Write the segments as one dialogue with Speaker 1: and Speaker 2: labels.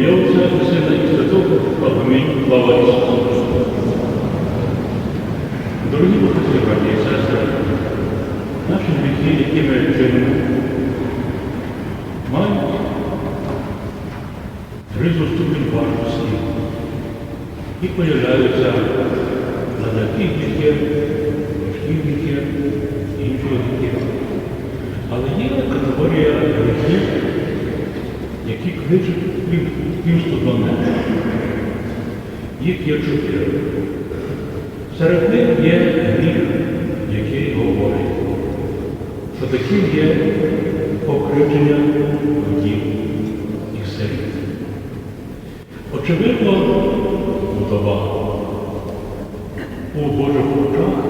Speaker 1: Ім'я Отця і Сина і Святого Духа. Амінь. Слава Ісусу Христу. Дорогі братці, браті і сестри, наші гріхи, які ми чинимо, мають ризу ступінь важкості і появляються на легкі гріхи, важкі гріхи, інші гріхи. Але є категорія гріхів, які кличуть півсту до неба. Їх є чотири. Серед них є гріх, який говорить, що таким є покривдження вдів і сиріт. Очевидно, вдова у Божих очах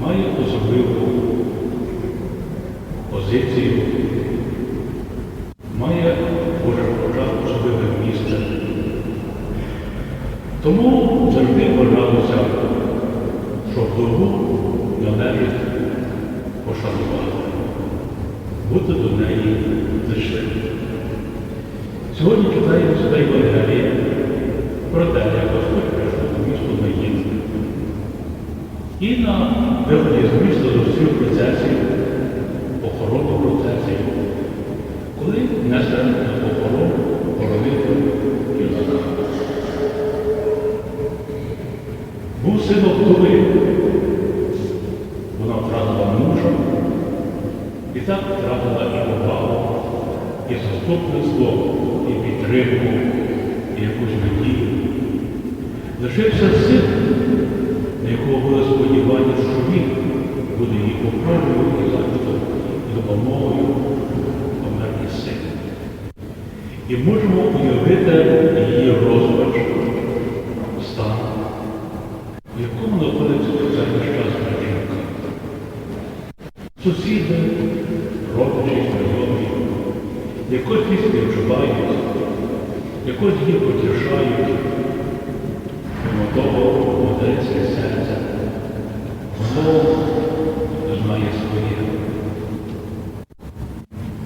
Speaker 1: має особливу позицію, має в Божих очах особливе місце. Тому завжди вважалося, що вдову належить пошанувати, бути до неї зайшли. Сьогодні читаємо сюди Євангелія про те, як Господь прийшов до місту Наїн. І на виході з міста зустрів процесію, охорону процесію, коли несе на охорону боронити Ісуса. Був сином вдови. Вона втратила мужа і так втратила і увагу, і заступництво, і підтримку, і якусь надію. Лишився син, на якого було сподівання, що він буде її опорою і захистом, і допомогою. І можемо уявити її розпач, стан, в якому знаходиться цей нещасна жінка. Сусіди, родичі, знайомі, якось її співчувають, якось її потішають, того молодеться серце, воно знає своє.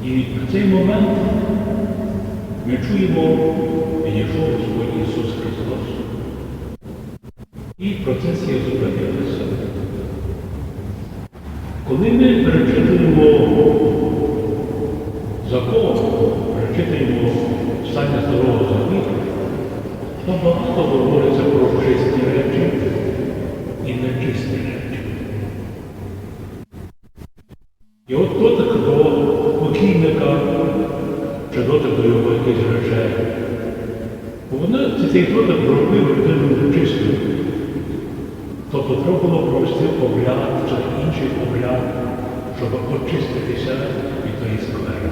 Speaker 1: І в цей момент ми чуємо, підійшов Господь Ісус Христос. І процесія зупинилася. Коли ми перечитуємо закон, перечитуємо стання старого завіту, то багато говориться про чисті речі і нечисті речі. І от дотик до покійника чи до його якихось речей, вони цей дотик зробив людину нечистою. Тобто було провести обряд чи інший обряд, щоб очиститися від тої скверни.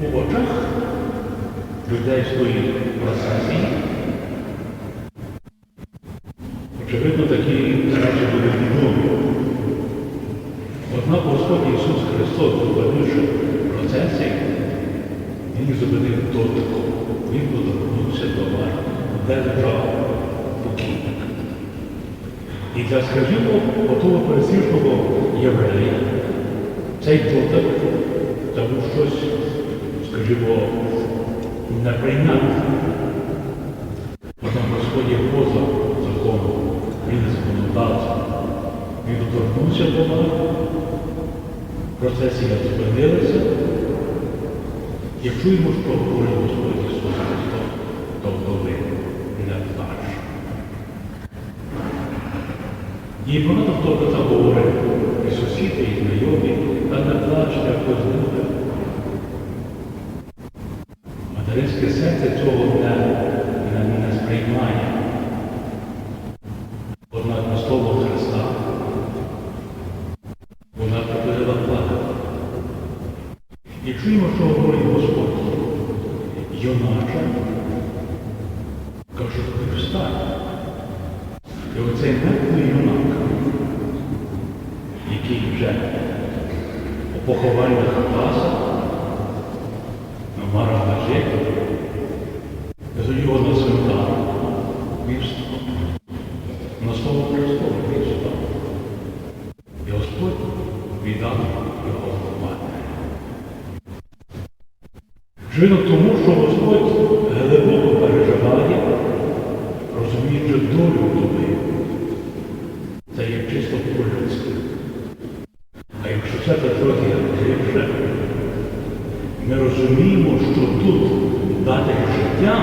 Speaker 1: У очах людей своїх процесій, очевидно, такі речі були відомі. Однак Господь Ісус Христос, зупинивши процесії, Він їх зупинив дотиком. Він доторкнувся до вас, де лежав покійник. І для, скажімо, отого пересвідчого єврея цей дотик був щось, скажімо, неприйнятне. Процесія зупинилася. І чуємо, що говорить Господь Ісус Христос, то вдови не плач. І багато хто про це говорить, і сусіди, і знайомі, та не плачте, хтось буде. Материнське серце цього не, не сприймає. Однак на слово Христа вона припинила плакати. І чуємо, що говорить Господь. Юначе, кажу, встань. І оцей мертвий юнак, який вже у похованнях класах на Мара Бажеті, з його на цвинтар, він встав. На слово Христове він встав. І Господь віддав його матері. Очевидно, тому що Господь глибоко переживає, розуміючи долю вдови. Це є чисто по-людськи. А якщо це трохи глибше, ми розуміємо, що тут дати життя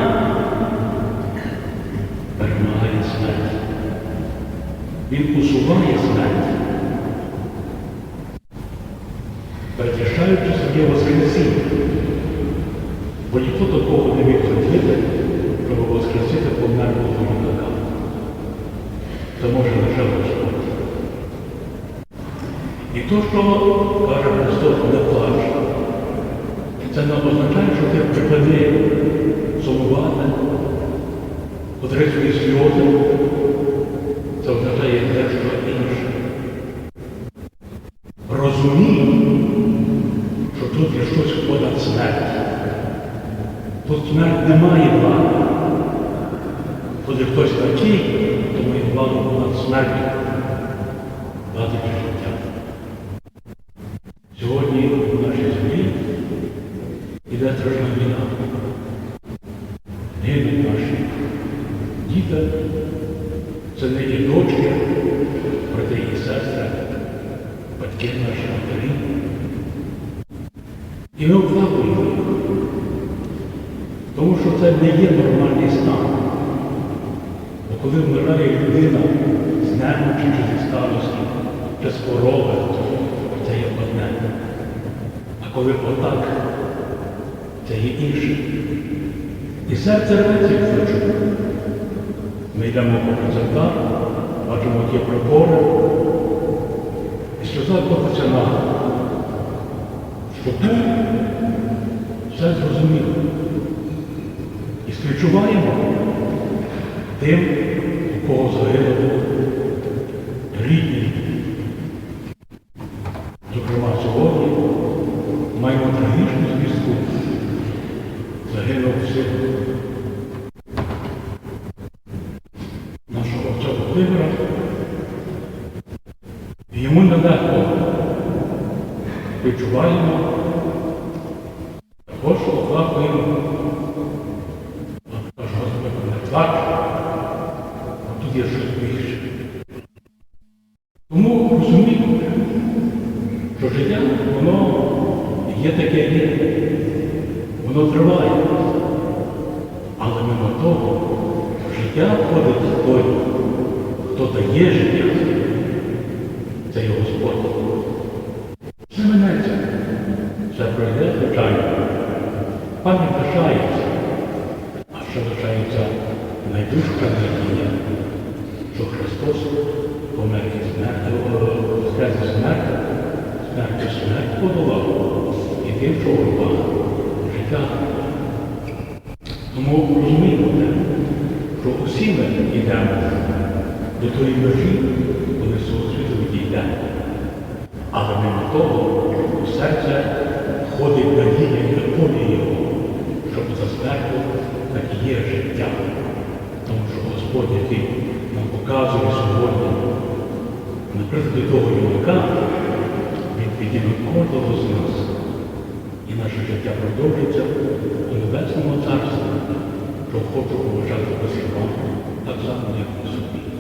Speaker 1: перемагає смерть. Він усуває смерть, передішаючи своє Воскресіння. Бо ніхто такого не міг зробити, щоб воскресити померлого юнака. Це може лише Господь. І то, що каже Христос, не плач, це не означає, що ти припини сумувати, потри сльози. Це означає дещо інше. Розумій, що тут є щось понад смерть. Тут смерть не має влади. Коли хтось такий, то має владу понад смертю, влади життя. Сьогодні в нашій землі йде страшна війна. Гинуть наші діти, сини і дочки, брати і сестри, батьки наші матері. І ми оплакуємо Що це не є нормальний стан. Бо коли вмирає людина з немочі чи зі старості, чи з хвороби, це є одне. А коли отак, це є інше. І серце рветься як хочу. Ми йдемо по концертах, бачимо ті прибори, і сльоза котиться на що тут все зрозуміло. Співчуваємо тим, у кого загинули рідні. Зокрема, сьогодні маємо трагічну звістку. Загинув син нашого Володимира. І йому нелегко співчуваємо, також оплакуємо. Каже, Господи, не плач, а тут є щось більше. Тому розуміємо, що життя, воно є таке є, воно триває. Але мимо того, життя входить той, хто дає життя, це є Господь. Все минеться, все пройде, звичайно. Пам'ять лишається, а ще лишається найдужча надія, що Христос помер від смерті, воскрес із смерті, смерть подолав і тим, життя. Тому розуміємо що усі ми йдемо до тої межі, коли світу відійдемо. Але мимо того у серце входить надія і виповнює його, щоб за смертю так і є життя. Тому що Господь, який нам показує сьогодні, на прикладі того юнака, він підійме кожного з нас. І наше життя продовжується у Небесному Царстві, що хочу поважати і так само, як і собі.